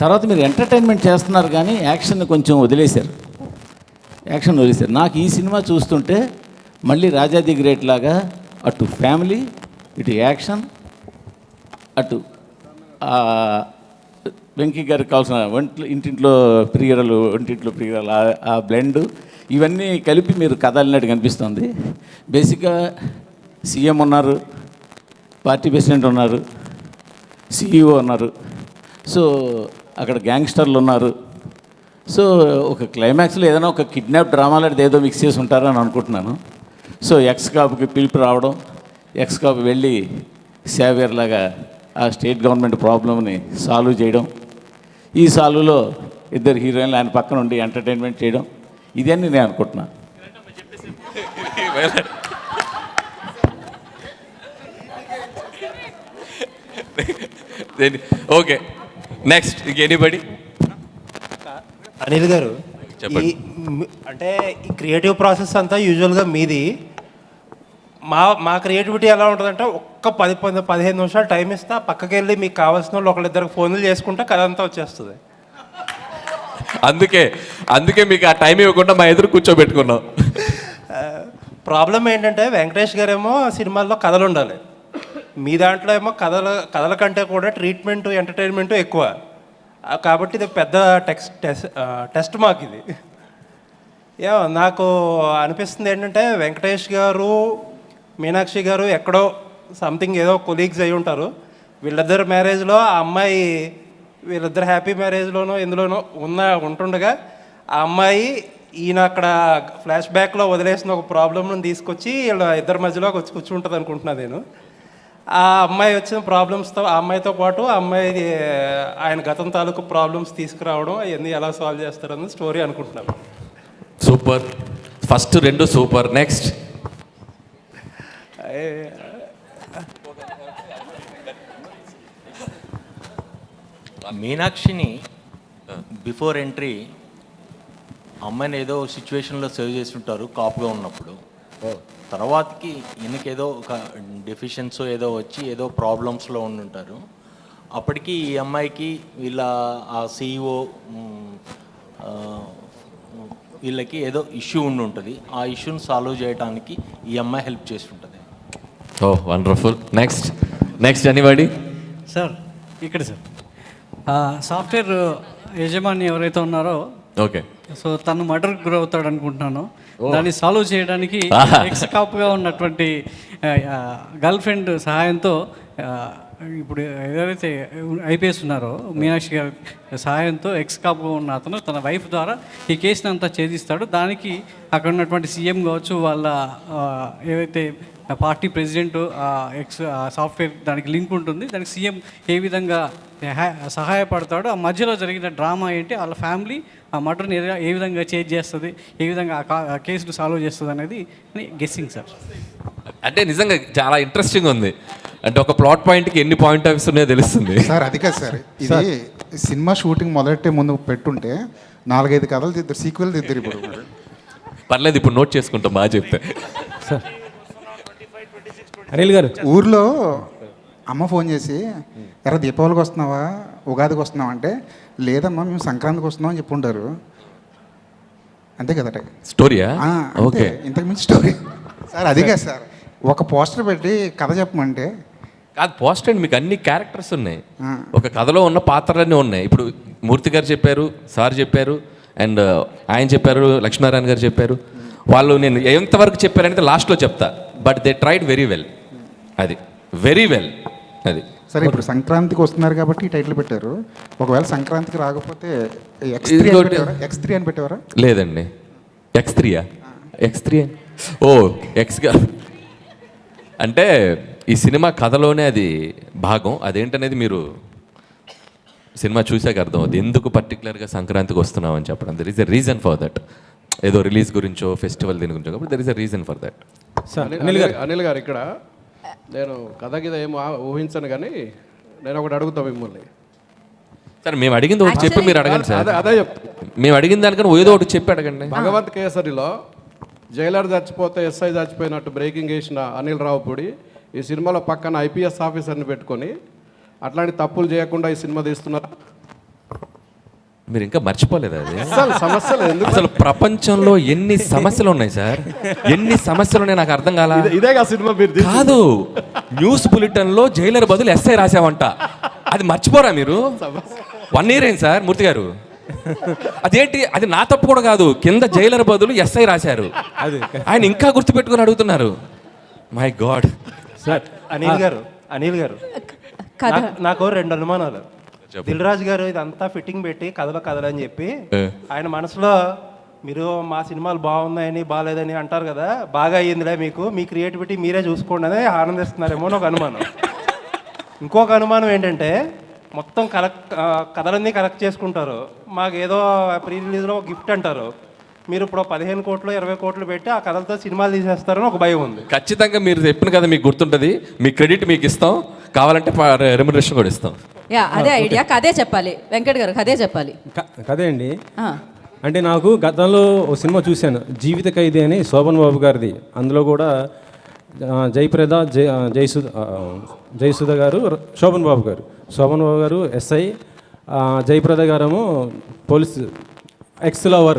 తర్వాత మీరు ఎంటర్టైన్మెంట్ చేస్తున్నారు కానీ యాక్షన్ కొంచెం వదిలేశారు. యాక్షన్ వదిలేశారు. నాకు ఈ సినిమా చూస్తుంటే మళ్ళీ రాజాది గ్రేట్ లాగా అటు ఫ్యామిలీ ఇటు యాక్షన్ అటు వెంకీ గారికి కావాల్సిన వంట్లో ఇంటింట్లో ప్రియరలు ఒంటింట్లో ప్రియరలు ఆ- బ్లెండ్ ఇవన్నీ కలిపి మీరు కదలినట్టు కనిపిస్తుంది. బేసిక్గా సీఎం ఉన్నారు పార్టీ ప్రెసిడెంట్ ఉన్నారు సిఇఓ ఉన్నారు. సో అక్కడ గ్యాంగ్స్టర్లు ఉన్నారు. సో ఒక క్లైమాక్స్లో ఏదైనా ఒక కిడ్నాప్ డ్రామా లాంటిది ఏదో మిక్స్ చేసి ఉంటారని అనుకుంటున్నాను. సో ఎక్స్ కాపుకి పిలుపు రావడం ఎక్స్ కాపు వెళ్ళి సేవియర్ లాగా ఆ స్టేట్ గవర్నమెంట్ ప్రాబ్లమ్ని సాల్వ్ చేయడం ఈ సాల్వ్లో ఇద్దరు హీరోయిన్లు ఆయన పక్కన ఉండి ఎంటర్టైన్మెంట్ చేయడం ఇదన్నీ నేను అనుకుంటున్నాను. Okay. Next anybody Anil garu చెప్పండి. అంటే ఈ క్రియేటివ్ ప్రాసెస్ అంతా యూజువల్గా మీది. మా మా క్రియేటివిటీ ఎలా ఉంటుందంటే ఒక్క పది పది పదిహేను నిమిషాలు టైం ఇస్తా పక్కకి వెళ్ళి మీకు కావాల్సిన వాళ్ళు ఒకళ్ళిద్దరికి ఫోన్లు చేసుకుంటే కథ అంతా వచ్చేస్తుంది. అందుకే అందుకే మీకు ఆ టైం ఇవ్వకుండా మా ఎదురు కూర్చోబెట్టుకున్నాం. ప్రాబ్లం ఏంటంటే వెంకటేష్ గారేమో సినిమాల్లో కథలు ఉండాలి మీ దాంట్లో ఏమో కథల కథల కంటే కూడా ట్రీట్మెంట్ ఎంటర్టైన్మెంట్ ఎక్కువ. కాబట్టి ఇది పెద్ద టెక్స్ట్ టెస్ట్ టెస్ట్ మాకు ఇది. యా నాకు అనిపిస్తుంది ఏంటంటే వెంకటేష్ గారు మీనాక్షి గారు ఎక్కడో సంథింగ్ ఏదో కొలీగ్స్ అయి ఉంటారు. వీళ్ళిద్దరు మ్యారేజ్లో ఆ అమ్మాయి వీళ్ళిద్దరు హ్యాపీ మ్యారేజ్లోనో ఎందులోనో ఉన్న ఉంటుండగా ఆ అమ్మాయి ఈయన అక్కడ ఫ్లాష్ బ్యాక్లో వదిలేసిన ఒక ప్రాబ్లమ్ను తీసుకొచ్చి వీళ్ళ ఇద్దరి మధ్యలో వచ్చి కూర్చుంటుంది అనుకుంటున్నా నేను. ఆ అమ్మాయి వచ్చిన ప్రాబ్లమ్స్తో ఆ అమ్మాయితో పాటు ఆ అమ్మాయి ఆయన గతం తాలూకు ప్రాబ్లమ్స్ తీసుకురావడం అవన్నీ ఎలా సాల్వ్ చేస్తారని స్టోరీ అనుకుంటున్నాను. సూపర్ ఫస్ట్ రెండు సూపర్ నెక్స్ట్ మీనాక్షిని బిఫోర్ ఎంట్రీ అమ్మాయిని ఏదో సిచ్యువేషన్లో సేవ్ చేసి ఉంటారు కాపుగా ఉన్నప్పుడు. తర్వాతకి ఈయనకేదో ఒక డెఫిషియన్సో ఏదో వచ్చి ఏదో ప్రాబ్లమ్స్లో ఉండుంటారు. అప్పటికి ఈ అమ్మాయికి వీళ్ళ ఆ సీఈఓ వీళ్ళకి ఏదో ఇష్యూ ఉండి ఉంటుంది ఆ ఇష్యూని సాల్వ్ చేయడానికి ఈ అమ్మాయి హెల్ప్ చేసి ఉంటుంది ఓ wonderful next next anybody sir ఇక్కడ సార్ ఆ, సాఫ్ట్వేర్ యజమాని ఎవరైతే ఉన్నారో ఓకే సో తను మర్డర్ గురవుతాడు అనుకుంటున్నాను. దాన్ని సాల్వ్ చేయడానికి. ఎక్స్ కాపుగా ఉన్నటువంటి గర్ల్ ఫ్రెండ్ సహాయంతో ఇప్పుడు ఎవరైతే ఐపీఎస్ ఉన్నారో మీనాక్షి గారి సహాయంతో ఎక్స్ కాపుగా ఉన్న అతను తన వైఫ్ ద్వారా ఈ కేసుని అంతా ఛేదిస్తాడు. దానికి అక్కడ ఉన్నటువంటి సీఎం కావచ్చు వాళ్ళ ఆ, ఏవైతే పార్టీ ప్రెసిడెంట్ ఎక్స్ సాఫ్ట్వేర్ దానికి లింక్ ఉంటుంది. దానికి సీఎం ఏ విధంగా సహా- సహాయపడతాడో ఆ మధ్యలో జరిగిన డ్రామా ఏంటి వాళ్ళ ఫ్యామిలీ ఆ మటర్ని ఏ- ఏ విధంగా చేంజ్ చేస్తుంది ఏ విధంగా ఆ కేసును సాల్వ్ చేస్తుంది అనేది గెస్సింగ్ సార్ అంటే నిజంగా చాలా ఇంట్రెస్టింగ్ ఉంది. అంటే ఒక ప్లాట్ పాయింట్కి ఎన్ని పాయింట్ ఆఫ్ ఉన్నాయో తెలుస్తుంది. సార్ అది కాదు సార్. ఇది సినిమా షూటింగ్ మొదలెట్టే ముందు పెట్టుంటే నాలుగైదు కథలు తిద్దరు సీక్వెల్ తిద్దరు ఇప్పుడు. పర్లేదు ఇప్పుడు నోట్ చేసుకుంటాం బాగా చెప్తే. అనిల్ గారు. ఊర్లో అమ్మ ఫోన్ చేసి ఎరా దీపావళికి వస్తున్నావా? ఉగాదికి వస్తున్నావా? అంటే లేదమ్మా మేము సంక్రాంతికి వస్తున్నాం అని చెప్పుంటారు. అంతే కదట స్టోరీయా. ఓకే. ఇంతకు మించి స్టోరీ. సార్ అది కాదు సార్. ఒక పోస్టర్ పెట్టి కథ చెప్పమంటే కాదు పోస్ట్ అండ్ మీకు అన్ని క్యారెక్టర్స్ ఉన్నాయి. ఒక కథలో ఉన్న పాత్రలన్నీ ఉన్నాయి. ఇప్పుడు మూర్తి గారు చెప్పారు సార్ చెప్పారు అండ్ ఆయన చెప్పారు లక్ష్మీనారాయణ గారు చెప్పారు. వాళ్ళు నేను ఎంతవరకు చెప్పారనేది లాస్ట్లో చెప్తా. But they tried very well అది. వెరీ వెల్ అది. సరే ఇప్పుడు సంక్రాంతికి వస్తున్నారు కాబట్టి ఈ టైటిల్ పెట్టారు. ఒకవేళ సంక్రాంతికి రాకపోతే ఎక్స్ త్రీ అని పెట్టేవారా? ఎక్స్ త్రీ అని పెట్టేవారా? లేదండి. ఎక్స్ త్రీయా ఎక్స్ త్రీ ఓ ఎక్స్గా అంటే ఈ సినిమా కథలోనే అది భాగం. అదేంటనేది మీరు సినిమా చూసాక అర్థం అవుతుంది ఎందుకు పర్టికులర్గా సంక్రాంతికి వస్తున్నాం అని చెప్పడం. There is a reason for that ఏదో రిలీజ్ గురించో ఫెస్టివల్ దీని గురించో కాబట్టి there is a reason for that sir Anil Anil garu. Anil garu ఇక్కడ నేను కథ గిద ఏం ఆ- ఊహించను కానీ నేను ఒకటి అడుగుతా మిమ్మల్ని. సార్ మేము అడిగింది ఒకటి చెప్పి మీరు అడగండి సార్. అదే అదే చెప్తా. మేము అడిగిన దానికన్నా ఏదో ఒకటి చెప్పి అడగండి. భగవంత్ కేసరిలో జైలర్ చచ్చిపోతే ఎస్ఐ చచ్చిపోయినట్టు బ్రేకింగ్ వేసిన అనిల్ రావుపూడి ఈ సినిమాలో పక్కన ఐపీఎస్ ఆఫీసర్ని పెట్టుకొని అట్లాంటి తప్పులు చేయకుండా ఈ సినిమా తీస్తున్నారా. మీరు ఇంకా మర్చిపోలేదు అది? అసలు సమస్యలు ఎందుకు? అసలు ప్రపంచంలో ఎన్ని సమస్యలు ఉన్నాయి సార్? ఎన్ని సమస్యలు ఉన్నాయి నాకు అర్థం కాల? ఇదే- సినిమా మీరు? కాదు. న్యూస్ బులెటిన్లో జైలర్ బదులు ఎస్ఐ రాసావంట అది మర్చిపోరా మీరు? వన్ ఇయర్ ఏంటి సార్ మూర్తి గారు. అదేంటి? అది నా తప్పు కూడా కాదు. కింద జైలర్ బదులు ఎస్ఐ రాశారు. ఆయన ఇంకా గుర్తుపెట్టుకుని అడుగుతున్నారు. My God sir Anil garu Anil గారు. నాకు- రెండు అనుమానాలు. దిల్ రాజు గారు ఇదంతా ఫిట్టింగ్ పెట్టి కథలో కథలని చెప్పి ఏ. ఆయన మనసులో మీరు మా సినిమాలు బాగున్నాయని బాగాలేదని అంటారు కదా బాగా అయ్యిందిలే మీకు మీ క్రియేటివిటీ మీరే చూసుకోండి అని ఆనందిస్తున్నారేమో అని ఒక అనుమానం. ఇంకొక అనుమానం ఏంటంటే మొత్తం కలెక్ట్ కథలన్నీ కలెక్ట్ చేసుకుంటారు. మాకు ఏదో ప్రీ రిలీజ్లో గిఫ్ట్ అంటారు. మీరు ఇప్పుడు పదిహేను కోట్లు ఇరవై కోట్లు పెట్టి ఆ కథలతో సినిమాలు తీసేస్తారని ఒక భయం ఉంది. ఖచ్చితంగా మీరు చెప్పిన కదా మీకు గుర్తుంటుంది. మీ క్రెడిట్ మీకు ఇస్తాం. కావాలంటే రెమ్యునరేషన్ కూడా ఇస్తాం. యా అదే ఐడియా కదే చెప్పాలి. వెంకట్ గారు కదే చెప్పాలి. కదే అండి. అంటే నాకు గతంలో ఒక సినిమా చూశాను. జీవిత ఖైదీ అని శోభన్ బాబు గారిది. అందులో కూడా జయప్రద జయ ఆ, జయసుధ గారు శోభన్ బాబు గారు. శోభన్ బాబు గారు ఎస్ఐ జయప్రద గారేమో పోలీస్ ఎక్స్ లవర్.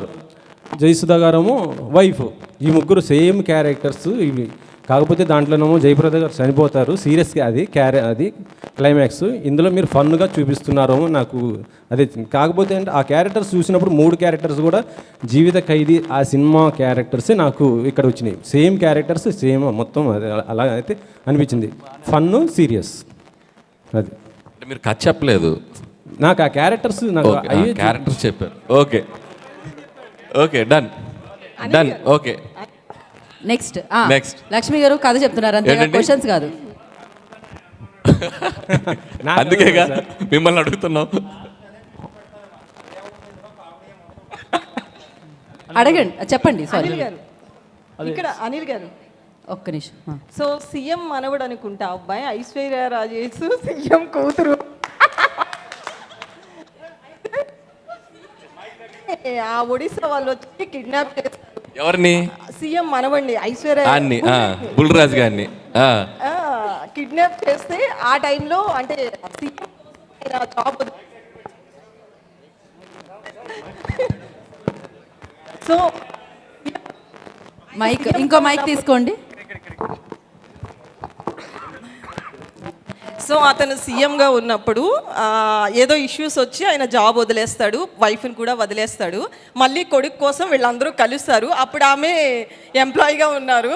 జయసుధ గారేమో వైఫ్. ఈ ముగ్గురు సేమ్ క్యారెక్టర్స్ ఇవి. కాకపోతే దాంట్లోనేమో జయప్రద గారు చనిపోతారు. సీరియస్గా అది క్యారె అది క్లైమాక్స్. ఇందులో మీరు ఫన్గా చూపిస్తున్నారేమో నాకు అదే కాకపోతే అంటే ఆ క్యారెక్టర్స్ చూసినప్పుడు మూడు క్యారెక్టర్స్ కూడా జీవిత ఖైదీ ఆ సినిమా క్యారెక్టర్సే నాకు ఇక్కడ వచ్చినాయి. సేమ్ క్యారెక్టర్స్ సేమ్ మొత్తం అదే అలా అయితే అనిపించింది. Fun serious. అది. అంటే మీరు కథ చెప్పలేదు. నాకు ఆ క్యారెక్టర్స్ నాకు క్యారెక్టర్స్ చెప్పారు. Okay. Okay done. Done. Okay. Next ఆ, Next. లక్ష్మి గారు కథ చెప్తున్నారు అంతే? క్వశ్చన్స్ కాదు. అందుకేగా? మిమ్మల్ని అడుగుతున్నాం. అడగండి చెప్పండి సారీ అనిల్ గారు. ఇక్కడ అనిల్ గారు. ఒక్క నిమిషం. సో సీఎం మనవడు అనుకుంటా అబ్బాయి ఐశ్వర్య రాజేష్ సీఎం కూతురు. ఆ ఒడిశా వాళ్ళు వచ్చి కిడ్నాప్ చేస్తారు ఎవరిని? సీఎం మనవండి ఐశ్వర్య బుల్రాజ్ గారిని ఆ. కిడ్నాప్ చేస్తే ఆ టైంలో అంటే సీఎం జాబ్ సో మైక్ ఇంకో మైక్ తీసుకోండి. సో అతను సీఎంగా ఉన్నప్పుడు ఆ, ఏదో ఇష్యూస్ వచ్చి ఆయన జాబ్ వదిలేస్తాడు వైఫ్ని కూడా వదిలేస్తాడు. మళ్ళీ కొడుకు కోసం వీళ్ళందరూ కలుస్తారు. అప్పుడు ఆమె ఎంప్లాయీగా ఉన్నారు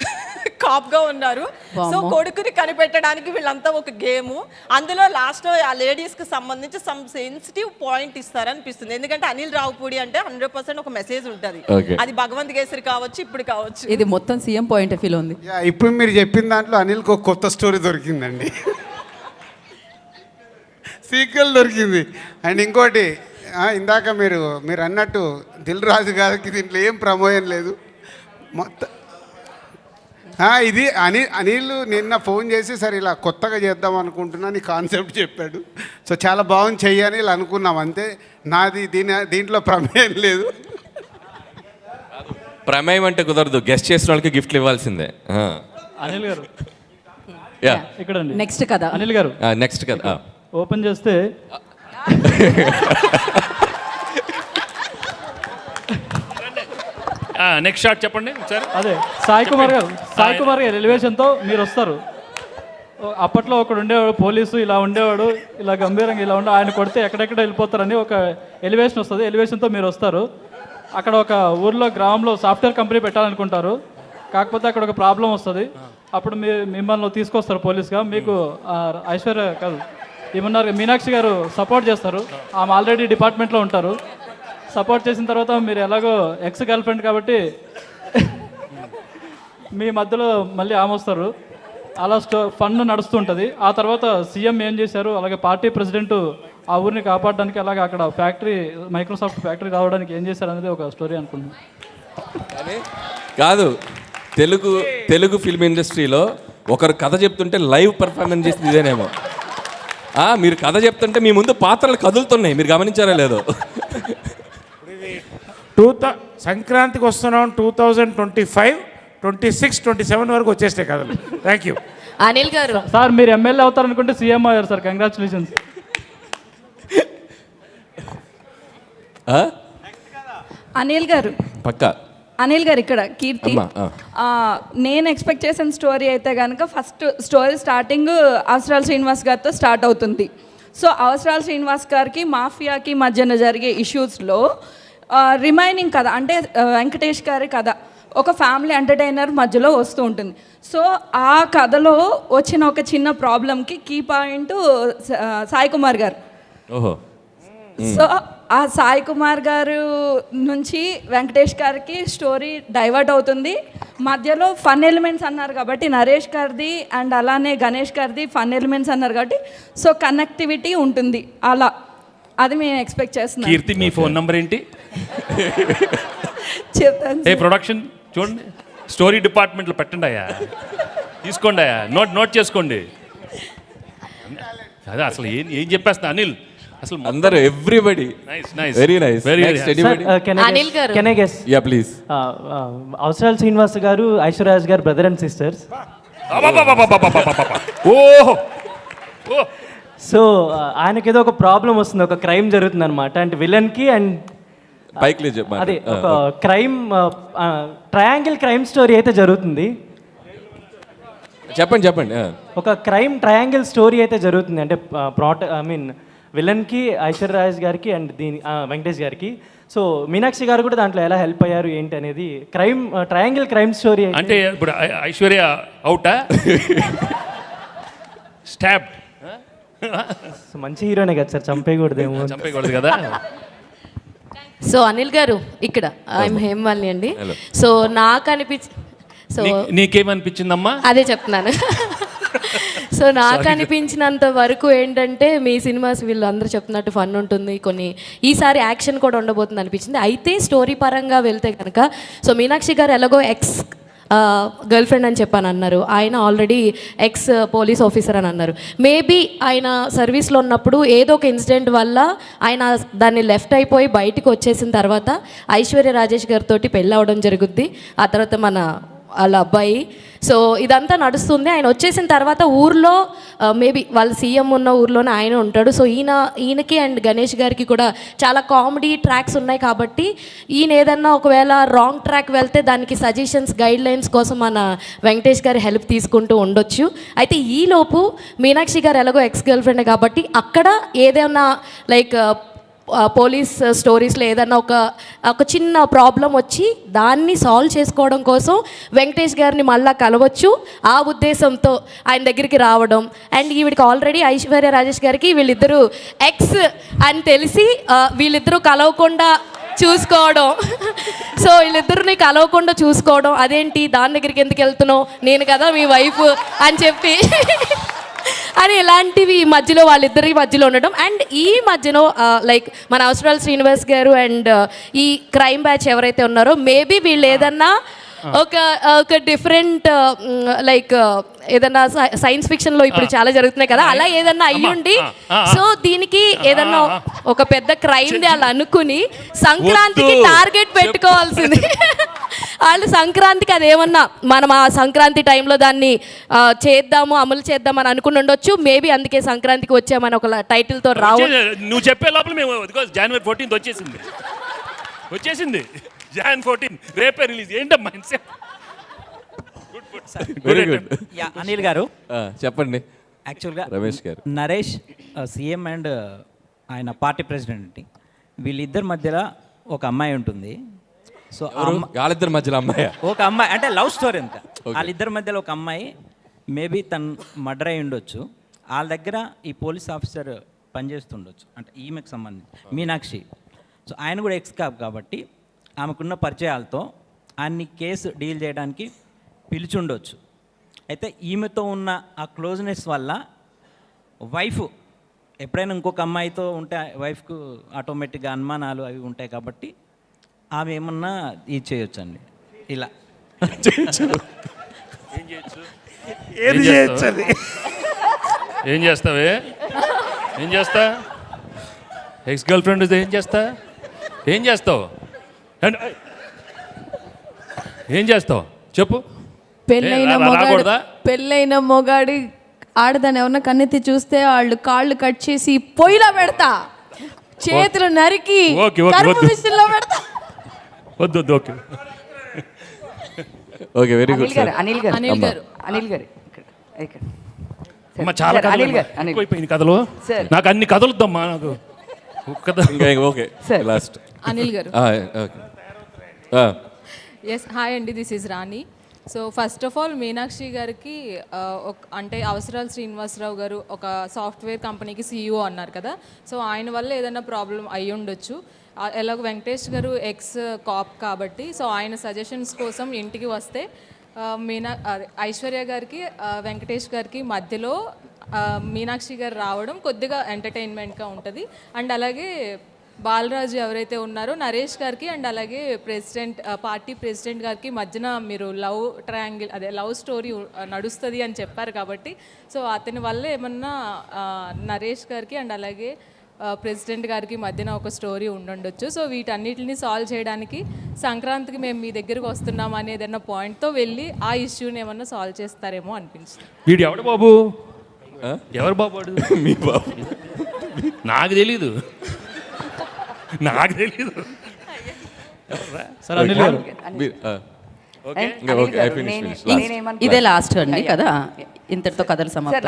కాప్గా ఉన్నారు. సో. కొడుకుని కనిపెట్టడానికి వీళ్ళంతా ఒక గేమ్. అందులో లాస్ట్ ఆ లేడీస్కి సంబంధించి సమ్ సెన్సిటివ్ పాయింట్ ఇస్తారనిపిస్తుంది. ఎందుకంటే అనిల్ రావుపూడి అంటే హండ్రెడ్ పర్సెంట్ ఒక మెసేజ్ ఉంటుంది. అది భగవంత్ కేసరి కావచ్చు ఇప్పుడు కావచ్చు. ఇది మొత్తం సీఎం పాయింట్ ఆఫ్ వ్యూలో ఉంది. యా, ఇప్పుడు మీరు చెప్పిన దాంట్లో అనిల్కి ఒక కొత్త స్టోరీ దొరికిందండి. సీక్వెల్ దొరికింది. అండ్ ఇంకోటి ఆ, ఇందాక మీరు మీరు అన్నట్టు దిల్ రాజు గారికి దీంట్లో ఏం ప్రమోయం లేదు. మొత్తం ఆ, ఇది అని అనిల్ నిన్న ఫోన్ చేసి సరే ఇలా కొత్తగా చేద్దాం అనుకుంటున్నా నీ కాన్సెప్ట్ చెప్పాడు. సో చాలా బాగుంది చెయ్యని ఇలా అనుకున్నాం. అంతే నాది దీని దీంట్లో ప్రమేయం లేదు. ప్రమేయం అంటే కుదరదు. గెస్ట్ చేసిన వాళ్ళకి గిఫ్ట్లు ఇవ్వాల్సిందే. అనిల్ గారు. యా. ఇక్కడండి నెక్స్ట్ కథ. అనిల్ గారు. నెక్స్ట్ కదా ఓపెన్ చేస్తే నెక్స్ట్ షాట్ చెప్పండి ఒకసారి అదే సాయి కుమార్ గారు సాయి కుమార్ గారు ఎలివేషన్తో మీరు వస్తారు. అప్పట్లో ఒకడు ఉండేవాడు పోలీసు ఇలా ఉండేవాడు ఇలా గంభీరంగా ఇలా ఉండే ఆయన కొడితే ఎక్కడెక్కడ వెళ్ళిపోతారని ఒక ఎలివేషన్ వస్తుంది ఎలివేషన్తో మీరు వస్తారు. అక్కడ ఒక ఊర్లో గ్రామంలో సాఫ్ట్వేర్ కంపెనీ పెట్టాలనుకుంటారు. కాకపోతే అక్కడ ఒక ప్రాబ్లం వస్తుంది. అప్పుడు మీ మిమ్మల్ని తీసుకొస్తారు పోలీస్గా. మీకు ఐశ్వర్య కాదు. ఏమన్నారు? మీనాక్షి గారు సపోర్ట్ చేస్తారు. ఆమె ఆల్రెడీ డిపార్ట్మెంట్లో ఉంటారు. సపోర్ట్ చేసిన తర్వాత మీరు ఎలాగో ఎక్స్ గర్ల్ ఫ్రెండ్ కాబట్టి మీ మధ్యలో మళ్ళీ ఆమె వస్తారు. అలా స్టో ఫన్ నడుస్తుంటుంది. ఆ తర్వాత సీఎం ఏం చేశారు? అలాగే పార్టీ ప్రెసిడెంట్ ఆ ఊరిని కాపాడడానికి అలాగే అక్కడ ఫ్యాక్టరీ మైక్రోసాఫ్ట్ ఫ్యాక్టరీ రావడానికి ఏం చేశారు అనేది ఒక స్టోరీ అనుకుంటున్నాను కాదు తెలుగు తెలుగు ఫిల్మ్ ఇండస్ట్రీలో ఒకరు కథ చెప్తుంటే లైవ్ పర్ఫార్మెన్స్ చేసింది ఇదేనేమో. మీరు కథ చెప్తుంటే మీ ముందు పాత్రలు కదులుతున్నాయి. మీరు గమనించారా లేదో. టూ థౌ సంక్రాంతికి వస్తున్నాం two thousand twenty five twenty six twenty seven వరకు వచ్చేస్తాయి కథలు. Thank you Anil garu. Sir మీరు ఎమ్మెల్యే అవుతారనుకుంటే సీఎం అయ్యారు సార్. కంగ్రాచులేషన్స్? అనిల్ గారు. పక్కా. అనిల్ గారు ఇక్కడ కీర్తి. నేను ఎక్స్పెక్ట్ చేసిన స్టోరీ అయితే కనుక ఫస్ట్ స్టోరీ స్టార్టింగ్ అవసరాల శ్రీనివాస్ గారితో స్టార్ట్ అవుతుంది. సో అవసరాల శ్రీనివాస్ గారికి మాఫియాకి మధ్యన జరిగే ఇష్యూస్లో రిమైనింగ్ కథ అంటే వెంకటేష్ గారి కథ ఒక ఫ్యామిలీ ఎంటర్టైనర్ మధ్యలో వస్తూ ఉంటుంది. సో ఆ కథలో వచ్చిన ఒక చిన్న ప్రాబ్లంకి కీ పాయింట్ సాయి కుమార్ గారు. ఓహో. సో ఆ సాయి కుమార్ గారు నుంచి వెంకటేష్ గారికి స్టోరీ డైవర్ట్ అవుతుంది. మధ్యలో ఫన్ ఎలిమెంట్స్ అన్నారు కాబట్టి నరేష్ గారిది అండ్ అలానే గణేష్ గారిది ఫన్ ఎలిమెంట్స్ అన్నారు కాబట్టి సో కనెక్టివిటీ ఉంటుంది అలా. అది మేము ఎక్స్పెక్ట్ చేస్తున్నాం. కీర్తి మీ ఫోన్ నంబర్ ఏంటి? చెప్తాను ఏ ప్రొడక్షన్? చూడండి. స్టోరీ డిపార్ట్మెంట్లో పెట్టండి అయ్యా. తీసుకోండి అయ్యా. నోట్ నోట్ చేసుకోండి. అదే అసలు ఏం ఏం చెప్పేస్తున్నా? అనిల్ అసలు అందరూ everybody nice nice very nice Anil garu. Can I guess yeah please Avasarala Srinivas garu ఐశ్వర్యాజ్ garu brother and sisters ఓహో ఓ సో ఆయనకి ఏదో ఒక ప్రాబ్లం వస్తుంది ఒక క్రైమ్ జరుగుతుంది అనమాట అండ్ పైకి లేదు చెప్పు అదే మాట. ఒక క్రైమ్ ట్రయాంగిల్ క్రైమ్ స్టోరీ అయితే జరుగుతుంది. చెప్పండి చెప్పండి. ఆ. ఒక క్రైమ్ ట్రయాంగిల్ స్టోరీ అయితే జరుగుతుంది. అంటే ప్రాట ఐ మీన్ విలన్కి ఐశ్వర్యరాజ్ గారికి అండ్ దీని ఆ, వెంకటేష్ గారికి. సో మీనాక్షి గారు కూడా దాంట్లో ఎలా హెల్ప్ అయ్యారు ఏంటి అనేది క్రైమ్ ట్రయాంగిల్ క్రైమ్ స్టోరీ అంటే ఇప్పుడు ఐశ్వర్య అవుటా? స్టాప్ మంచి హీరోనే కదా సార్ చంపేయకూడదేమో. చంపేయకూడదు కదా? సో అనిల్ గారు ఇక్కడ ఐఎమ్ హేమవాలిని అండి. సో నాకు అనిపించి సో నీకేమనిపించిందమ్మా? అదే చెప్తున్నాను. సో నాకు అనిపించినంత వరకు ఏంటంటే మీ సినిమాస్ వీళ్ళు అందరూ చెప్తున్నట్టు ఫన్ ఉంటుంది కొన్ని ఈసారి యాక్షన్ కూడా ఉండబోతుంది అనిపించింది. అయితే స్టోరీ పరంగా వెళ్తే కనుక సో మీనాక్షి గారు ఎలాగో ఎక్స్ గర్ల్ ఫ్రెండ్ అని చెప్పాను అన్నారు ఆయన ఆల్రెడీ ఎక్స్ పోలీస్ ఆఫీసర్ అని అన్నారు. మేబీ ఆయన సర్వీస్లో ఉన్నప్పుడు ఏదో ఒక ఇన్సిడెంట్ వల్ల ఆయన దాన్ని లెఫ్ట్ అయిపోయి బయటికి వచ్చేసిన తర్వాత ఐశ్వర్య రాజేష్ గారితో పెళ్ళి అవడం జరుగుద్ది. ఆ తర్వాత మన వాళ్ళ అబ్బాయి. సో ఇదంతా నడుస్తుంది. ఆయన వచ్చేసిన తర్వాత ఊర్లో మేబీ వాళ్ళ సీఎం ఉన్న ఊర్లోనే ఆయన ఉంటాడు. సో ఈయన ఈయనకి అండ్ గణేష్ గారికి కూడా చాలా కామెడీ ట్రాక్స్ ఉన్నాయి కాబట్టి ఈయన ఏదన్నా ఒకవేళ రాంగ్ ట్రాక్ వెళ్తే దానికి సజెషన్స్ గైడ్ లైన్స్ కోసం మన వెంకటేష్ గారి హెల్ప్ తీసుకుంటూ ఉండొచ్చు. అయితే ఈలోపు మీనాక్షి గారు ఎలాగో ఎక్స్ గర్ల్ ఫ్రెండ్ కాబట్టి అక్కడ ఏదైనా లైక్ పోలీస్ స్టోరీస్లో ఏదైనా ఒక ఒక చిన్న ప్రాబ్లం వచ్చి దాన్ని సాల్వ్ చేసుకోవడం కోసం వెంకటేష్ గారిని మళ్ళా కలవచ్చు. ఆ ఉద్దేశంతో ఆయన దగ్గరికి రావడం. అండ్ ఈవిడికి ఆల్రెడీ ఐశ్వర్య రాజేష్ గారికి వీళ్ళిద్దరూ ఎక్స్ అని తెలిసి వీళ్ళిద్దరూ కలవకుండా చూసుకోవడం. సో వీళ్ళిద్దరిని కలవకుండా చూసుకోవడం. అదేంటి దాని దగ్గరికి ఎందుకు వెళ్తున్నావు? నేను కదా మీ వైఫ్ అని చెప్పి. అని ఇలాంటివి ఈ మధ్యలో వాళ్ళిద్దరి మధ్యలో ఉండడం. అండ్ ఈ మధ్యలో లైక్ మన అవసరాలు శ్రీనివాస్ గారు అండ్ ఈ క్రైమ్ బ్యాచ్ ఎవరైతే ఉన్నారో మేబీ వీళ్ళు ఏదన్నా ఒక ఒక డిఫరెంట్ లైక్ ఏదన్నా సైన్స్ ఫిక్షన్లో ఇప్పుడు చాలా జరుగుతున్నాయి కదా అలా ఏదన్నా అయ్యుండి సో దీనికి ఏదన్నా ఒక పెద్ద క్రైమ్ అలా అనుకుని సంక్రాంతికి. టార్గెట్ పెట్టుకోవాల్సింది. వాళ్ళు సంక్రాంతికి అదేమన్నా మనం ఆ సంక్రాంతి టైంలో దాన్ని చేద్దాము అమలు చేద్దాం అని అనుకుని ఉండొచ్చు. మేబీ అందుకే సంక్రాంతికి వచ్చామని ఒక టైటిల్తో రావు. నువ్వు చెప్పే లోపల మేము జనవరి ఫోర్టీన్త్ వచ్చేసింది. వచ్చేసింది. జాన్ ఫోర్టీన్ రేపే రిలీజ్ ఏంటమ్మా very good yeah Anil garu. చెప్పండి. యాక్చువల్గా రమేష్ గారు. నరేష్ సీఎం అండ్ ఆయన పార్టీ ప్రెసిడెంట్ వీళ్ళిద్దరి మధ్యలో ఒక అమ్మాయి ఉంటుంది. సో వాళ్ళిద్దరి మధ్యలో అమ్మాయా? ఒక అమ్మాయి అంటే లవ్ స్టోరీ అంత. వాళ్ళిద్దరి మధ్యలో ఒక అమ్మాయి మేబీ తను మర్డర్ అయి ఉండొచ్చు. వాళ్ళ దగ్గర ఈ పోలీస్ ఆఫీసర్ పనిచేస్తుండొచ్చు. అంటే ఈమెకు సంబంధించి మీనాక్షి. సో ఆయన కూడా ఎక్స్ కాప్ కాబట్టి ఆమెకున్న పరిచయాలతో ఆయన్ని కేసు డీల్ చేయడానికి పిలిచుండొచ్చు. అయితే ఈమెతో ఉన్న ఆ క్లోజ్నెస్ వల్ల వైఫ్ ఎప్పుడైనా ఇంకొక అమ్మాయితో ఉంటే వైఫ్కు ఆటోమేటిక్గా అనుమానాలు అవి ఉంటాయి కాబట్టి ఆమె ఏమన్నా ఇది చేయొచ్చండి. ఇలా. ఏది ఏం చేస్తావే? ఏం చేస్తా? ఎక్స్ గర్ల్ ఫ్రెండ్ ఏం చేస్తా? ఏం చేస్తావు? ఏం చేస్తావు? చెప్పు. పెళ్ళైన మొగాడు? పెళ్ళైన మొగాడి ఆడదాన్ని ఎవరన్నా కన్నెత్తి చూస్తే వాళ్ళు కాళ్ళు కట్ చేసి పొయ్యిలో పెడతా. చేతులు నరికి పెడతా. వద్దు వద్దు okay. Okay very good Anil garu Anil garu. Anil garu. Anil గారు ఇక్కడ ఇక్కడ. అమ్మ చాలా అనిల్ గారు ఎక్కువైపోయింది కథలు. నాకు అన్ని కథలుద్దమ్మా నాకు ఒక్క ఇంకా okay sir. Last Anil garu. Okay. Yes hi అండి this is Rani so first of all Meenakshi గారికి అంటే అవసరాలు శ్రీనివాసరావు గారు ఒక సాఫ్ట్వేర్ కంపెనీకి సీఈఓ అన్నారు కదా. సో ఆయన వల్ల ఏదైనా ప్రాబ్లం అయి ఉండొచ్చు ఎలాగో వెంకటేష్ గారు ఎక్స్ కాప్ కాబట్టి సో ఆయన సజెషన్స్ కోసం ఇంటికి వస్తే మీనా అదే, ఐశ్వర్య గారికి వెంకటేష్ గారికి మధ్యలో మీనాక్షి గారు రావడం కొద్దిగా ఎంటర్టైన్మెంట్గా ఉంటుంది. అండ్ అలాగే బాలరాజు ఎవరైతే ఉన్నారో నరేష్ గారికి అండ్ అలాగే ప్రెసిడెంట్ పార్టీ ప్రెసిడెంట్ గారికి మధ్యన మీరు లవ్ ట్రయాంగిల్ అదే లవ్ స్టోరీ నడుస్తుంది అని చెప్పారు కాబట్టి సో అతని వల్ల ఏమన్నా నరేష్ గారికి అండ్ అలాగే ప్రెసిడెంట్ గారికి మధ్యన ఒక స్టోరీ ఉండుండొచ్చు. సో వీటన్నిటిని సాల్వ్ చేయడానికి సంక్రాంతికి మేము మీ దగ్గరికి వస్తున్నాం అనే ఏదైనా పాయింట్తో వెళ్ళి ఆ ఇష్యూని ఏమన్నా సాల్వ్ చేస్తారేమో అనిపించింది. వీడు ఎవడు బాబు? ఎవరు బాబు మీ బాబు. నాకు తెలీదు. నాకు తెలీదు. సార్ అనిల్ గారు. ఇదే లాస్ట్ అండి కదా? ఇంతటితో కథలు సమాప్తం.